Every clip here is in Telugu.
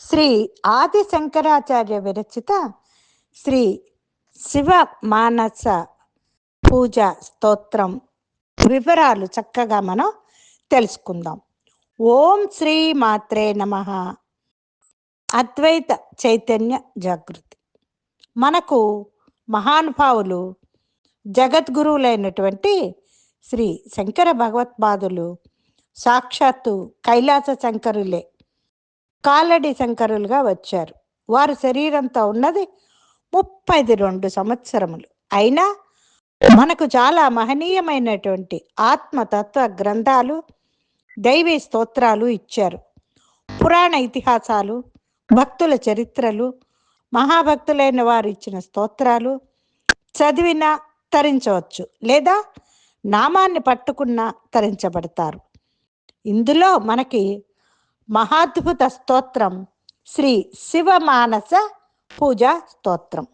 శ్రీ ఆది శంకరాచార్య విరచిత శ్రీ శివ మానస పూజ స్తోత్రం వివరాలు చక్కగా మనం తెలుసుకుందాం. ఓం శ్రీ మాత్రే నమ. అద్వైత చైతన్య జాగృతి. మనకు మహానుభావులు జగద్గురువులైనటువంటి శ్రీ శంకర భగవత్పాదులు సాక్షాత్తు కైలాస శంకరులే కాలడి శంకరులుగా వచ్చారు. వారు శరీరంతో ఉన్నది ముప్పైది రెండు సంవత్సరములు. అయినా మనకు చాలా మహనీయమైనటువంటి ఆత్మతత్వ గ్రంథాలు దైవీ స్తోత్రాలు ఇచ్చారు. పురాణ ఇతిహాసాలు భక్తుల చరిత్రలు మహాభక్తులైన వారు ఇచ్చిన స్తోత్రాలు చదివిన తరించవచ్చు లేదా నామాన్ని పట్టుకున్న తరించబడతారు. ఇందులో మనకి మహాద్భుత స్తోత్రం శ్రీ శివమానస పూజా స్తోత్రం.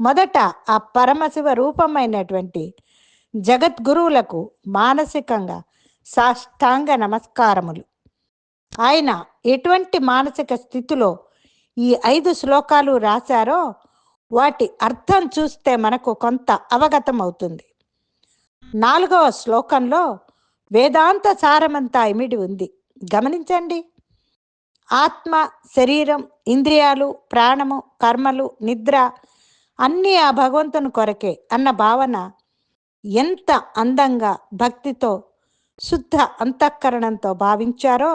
మొదట ఆ పరమశివ రూపమైనటువంటి జగద్గురువులకు మానసికంగా సాష్టాంగ నమస్కారములు. ఆయన ఎటువంటి మానసిక స్థితిలో ఈ ఐదు శ్లోకాలు రాశారో వాటి అర్థం చూస్తే మనకు కొంత అవగతం అవుతుంది నాలుగవ శ్లోకంలో వేదాంత సారమంతా ఇమిడి ఉంది. గమనించండి. ఆత్మ శరీరం ఇంద్రియాలు ప్రాణము కర్మలు నిద్ర అన్నీ ఆ భగవంతుని కొరకే అన్న భావన ఎంత అందంగా భక్తితో శుద్ధ అంతఃకరణంతో భావించారో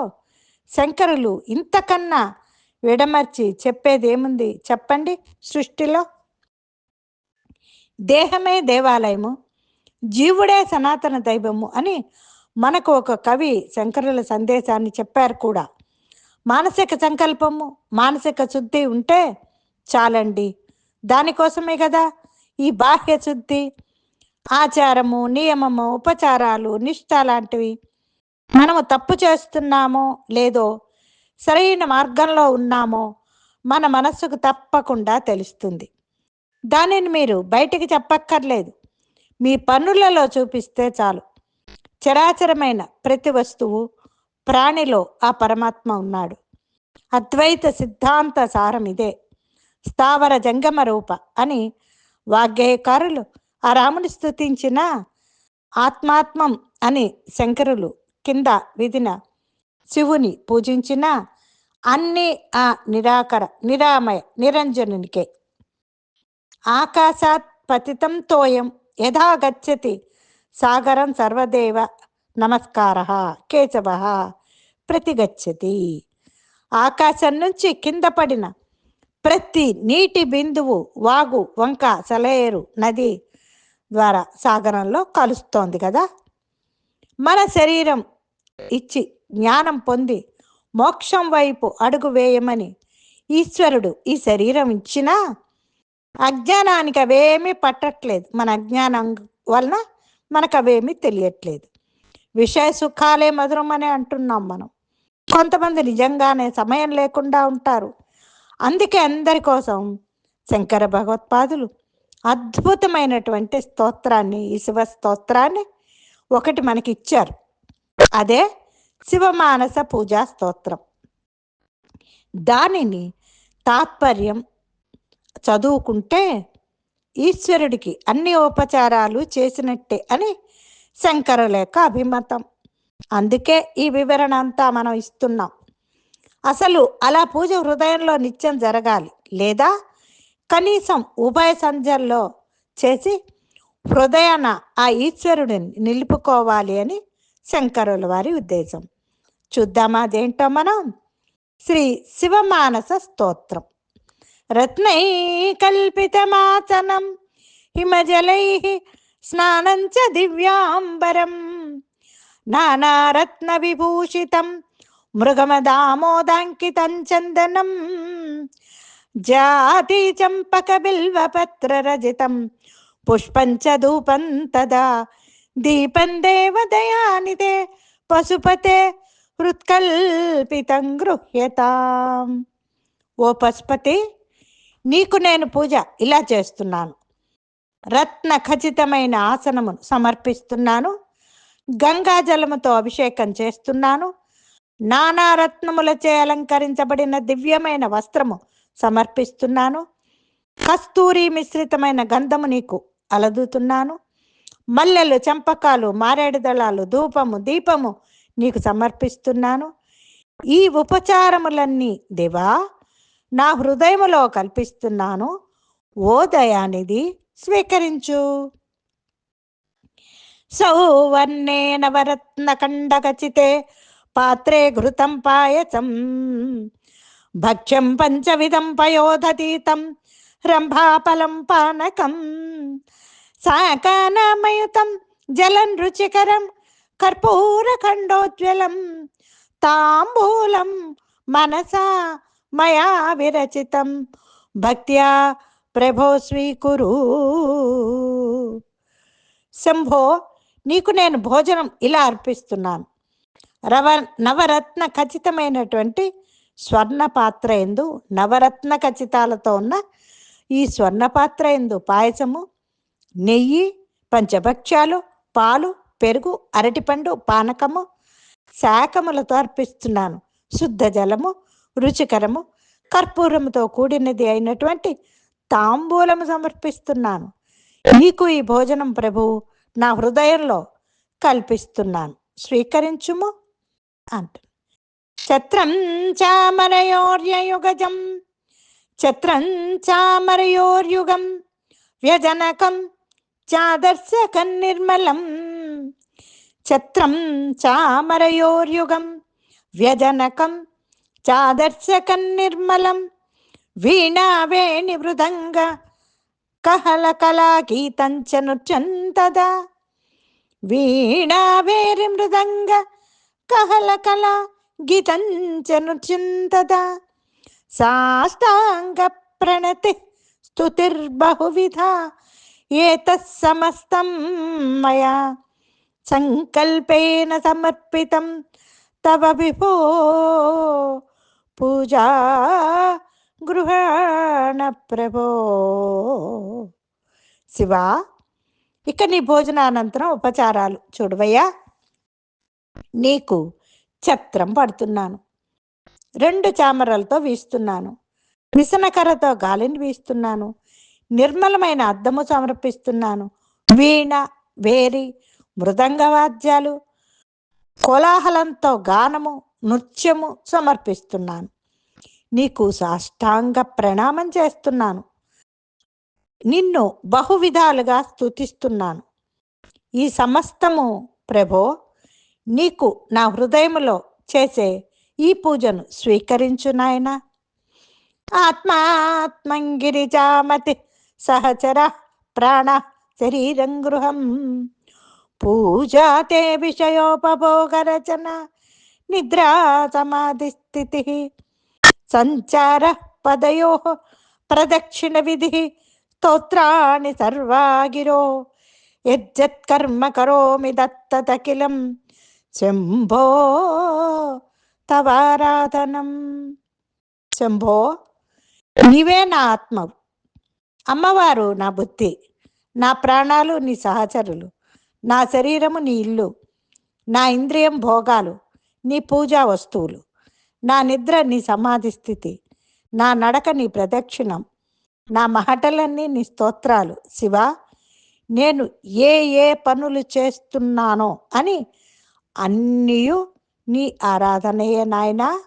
శంకరులు ఇంతకన్నా విడమర్చి చెప్పేదేముంది చెప్పండి సృష్టిలో? దేహమే దేవాలయము జీవుడే సనాతన దైవము అని మనకు ఒక కవి శంకరుల సందేశాన్ని చెప్పారు కూడా. మానసిక సంకల్పము మానసిక శుద్ధి ఉంటే చాలండి. దానికోసమే కదా ఈ బాహ్య శుద్ధి ఆచారము నియమము ఉపచారాలు నిష్ఠ లాంటివి మనము తప్పు చేస్తున్నామో లేదో సరైన మార్గంలో ఉన్నామో మన మనస్సుకు తప్పకుండా తెలుస్తుంది. దానిని మీరు బయటికి చెప్పక్కర్లేదు. మీ పనులలో చూపిస్తే చాలు. చరాచరమైన ప్రతి వస్తువు ప్రాణిలో ఆ పరమాత్మ ఉన్నాడు. అద్వైత సిద్ధాంత సారం ఇదే. స్థావర జంగమ రూప అని వాగ్గేయకారులు ఆ రాముని స్థుతించిన ఆత్మాత్మం అని శంకరులు కింద విధిన శివుని పూజించిన అన్ని ఆ నిరాకర నిరామయ నిరంజనునికే. ఆకాశాత్ పతితం తోయం యథా గచ్చతి సాగరం సర్వదేవ నమస్కార కేశవ ప్రతిగచ్చతి. ఆకాశం నుంచి కింద పడిన ప్రతి నీటి బిందువు వాగు వంక సెలయేరు నది ద్వారా సాగరంలో కలుస్తోంది కదా? మన శరీరం ఇచ్చి జ్ఞానం పొంది మోక్షం వైపు అడుగు వేయమని ఈశ్వరుడు ఈ శరీరం ఇచ్చినా అజ్ఞానానికి అవేమీ పట్టట్లేదు. మన అజ్ఞానం వలన మనకు అవేమీ తెలియట్లేదు. విషయ సుఖాలే మధురం అని అంటున్నాం మనం. కొంతమంది నిజంగానే సమయం లేకుండా ఉంటారు. అందుకే అందరి కోసం శంకర భగవత్పాదులు అద్భుతమైనటువంటి స్తోత్రాన్ని ఈ శివ స్తోత్రాన్ని ఒకటి మనకి ఇచ్చారు అదే శివమానస పూజా స్తోత్రం. దానిని తాత్పర్యం చదువుకుంటే ఈశ్వరుడికి అన్ని ఉపచారాలు చేసినట్టే అని శంకరుల యొక్క అభిమతం. అందుకే ఈ వివరణ అంతా మనం ఇస్తున్నాం. అసలు అలా పూజ హృదయంలో నిత్యం జరగాలి లేదా కనీసం ఉభయ సంధ్యల్లో చేసి హృదయాన ఆ ఈశ్వరుడిని నిలుపుకోవాలి అని శంకరుల వారి ఉద్దేశం. చూద్దామా అదేంటో మనం? శ్రీ శివమానస స్తోత్రం. రత్నై కల్పితమాచనం హిమజలై స్నానం చ దివ్యాంబరం నానారత్న విభూషితం మృగమదామోదాంకితం చందనం జాతి చంపక బిల్వపత్ర రజితం పుష్పం చ ధూపం తదా దీపం దేవదయానిదే పశుపతే హృత్కల్పితం గృహ్యతాం ఓ పశుపతి నీకు నేను పూజ ఇలా చేస్తున్నాను. రత్న ఖచ్చితమైన ఆసనమును సమర్పిస్తున్నాను. గంగాజలముతో అభిషేకం చేస్తున్నాను. నానా రత్నములచే అలంకరించబడిన దివ్యమైన వస్త్రము సమర్పిస్తున్నాను. కస్తూరి మిశ్రితమైన గంధము నీకు అలదుతున్నాను. మల్లెలు చంపకాలు మారేడు దళాలు ధూపము దీపము నీకు సమర్పిస్తున్నాను. ఈ ఉపచారములన్నీ దేవా నా హృదయములో కల్పిస్తున్నాను. ఓ దయానిధి స్వీకరించు. సౌవర్ణే నవరత్న కండకచితే పాత్రే ఘృతం పాయసం. భక్ష్యం పంచవిధం పయోధతీతం రంభాఫలం పానకం. సాకానమయుతం జలం రుచికరం కర్పూరఖండోజ్వలం. తాంబూలం మనసా మయా విరచితం. భక్త్యా ప్రభో స్వీకురు. శంభో నీకు నేను భోజనం ఇలా అర్పిస్తున్నాను. రవ నవరత్న ఖచ్చితమైనటువంటి స్వర్ణ పాత్ర ఎందు నవరత్న ఖచ్చితాలతో ఉన్న ఈ స్వర్ణ పాత్ర ఎందు పాయసము నెయ్యి పంచభక్ష్యాలు పాలు పెరుగు అరటిపండు పానకము శాకములతో అర్పిస్తున్నాను. శుద్ధ జలము రుచికరము కర్పూరముతో కూడినది అయినటువంటి తాంబూలము సమర్పిస్తున్నాను. నీకు ఈ భోజనం ప్రభువు నా హృదయంలో కల్పిస్తున్నాను. స్వీకరించుము అంటు ఛత్రం చామరయోర్యయుగజం ఛత్రం చామరయోర్యుగం వ్యజనకం చాదర్శకం నిర్మలం ఛత్రం చామరయోర్యుగం వ్యజనకం చాదర్శకం నిర్మలం వీణావేణి మృదంగ కహల కళా గీతంచ నృత్యంతదా వీణావేరి మృదంగ కహల కళా గీతంచ నృత్యంతదా సాష్టాంగ ప్రణతి స్తుతిర్బహువిధ ఏతత్సమస్తం మయా సంకల్పేన సమర్పితం తవ విభో పూజా గృహాణ ప్రభో. శివ ఇక నీ భోజనానంతరం ఉపచారాలు చూడవయ్యా. నీకు ఛత్రం పడుతున్నాను. రెండు చామరలతో వీస్తున్నాను. విసనకరతో గాలిని వీస్తున్నాను. నిర్మలమైన అద్దము సమర్పిస్తున్నాను. వీణ వేరి మృదంగ వాద్యాలు కోలాహలంతో గానము నృత్యము సమర్పిస్తున్నాను. నీకు సాష్టాంగ ప్రణామం చేస్తున్నాను. నిన్ను బహువిధాలుగా స్తుతిస్తున్నాను. ఈ సమస్తము ప్రభో నీకు నా హృదయములో చేసే ఈ పూజను స్వీకరించు నాయన. ఆత్మాత్మంగిరిజామతి సహచర ప్రాణ శరీరం గృహం. పూజాతే విషయోపభోగ విషయోపభోగరచన నిద్రా సమాధి స్థితి. సంచార పదయో ప్రదక్షిణ విధి స్తోత్రాణి సర్వాగిరో. యజ్జత్కర్మ కరోమి దత్తతకిలం శంభో తవారాధనం. శంభో నీవే నా ఆత్మ అమ్మవారు నా బుద్ధి నా ప్రాణాలు నీ సహచరులు నా శరీరము నీ ఇల్లు నా ఇంద్రియం భోగాలు నీ పూజా వస్తువులు. నా నిద్ర నీ సమాధి స్థితి. నా నడక నీ ప్రదక్షిణం. నా మహటలన్నీ నీ స్తోత్రాలు. శివ నేను ఏ ఏ పనులు చేస్తున్నానో అని అన్నీయు నీ ఆరాధనయే నాయనా.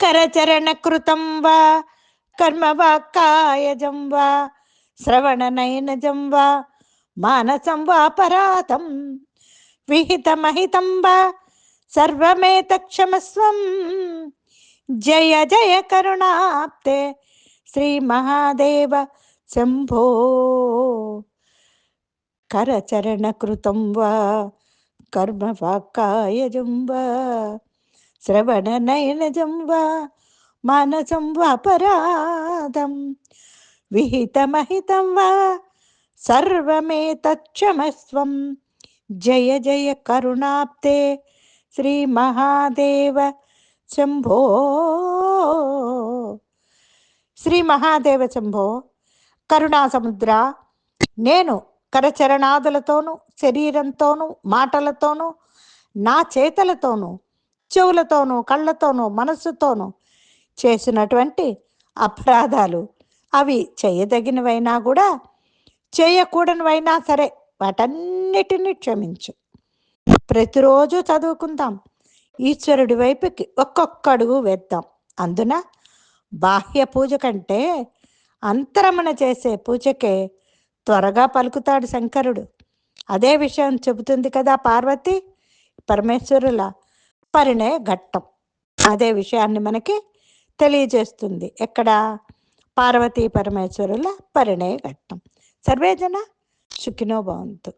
కరచరణ కృతం వా కర్మ వాక్కాయజం వా శ్రవణనయనజం వా మానసం వా పరాతం విహితమహితం వా సర్వమేతక్షమస్వం జయ జయ కరుణాప్తే శ్రీ మహాదేవ శంభో కరచరణకృతం వా కర్మ వాక్కాయజం వా శ్రవణ నయనజం వా మానసం వాపరాధం విహితమహితం వా సర్వమే తక్షమస్వం జయ జయ కరుణాప్తే శ్రీ మహాదేవ శంభో. శ్రీ మహాదేవ శంభో కరుణా సముద్ర నేను కరచరణాదులతోనూ శరీరంతోనూ మాటలతోనూ నా చేతలతోనూ చెవులతోనూ కళ్ళతోనూ మనస్సుతోనూ చేసినటువంటి అపరాధాలు అవి చేయదగినవైనా కూడా చేయకూడనివైనా సరే వాటన్నిటినీ క్షమించు. ప్రతిరోజు చదువుకుందాం. ఈశ్వరుడి వైపుకి ఒక్కొక్క అడుగు వేద్దాం. అందున బాహ్య పూజ కంటే అంతరమణ చేసే పూజకే త్వరగా పలుకుతాడు శంకరుడు. అదే విషయం చెబుతుంది కదా పార్వతి? పరమేశ్వరుల పరిణయ ఘట్టం. అదే విషయాన్ని మనకి తెలియజేస్తుంది. ఎక్కడ? పార్వతీ పరమేశ్వరుల పరిణయ ఘట్టం. సర్వేజన? సుఖినో భవంతు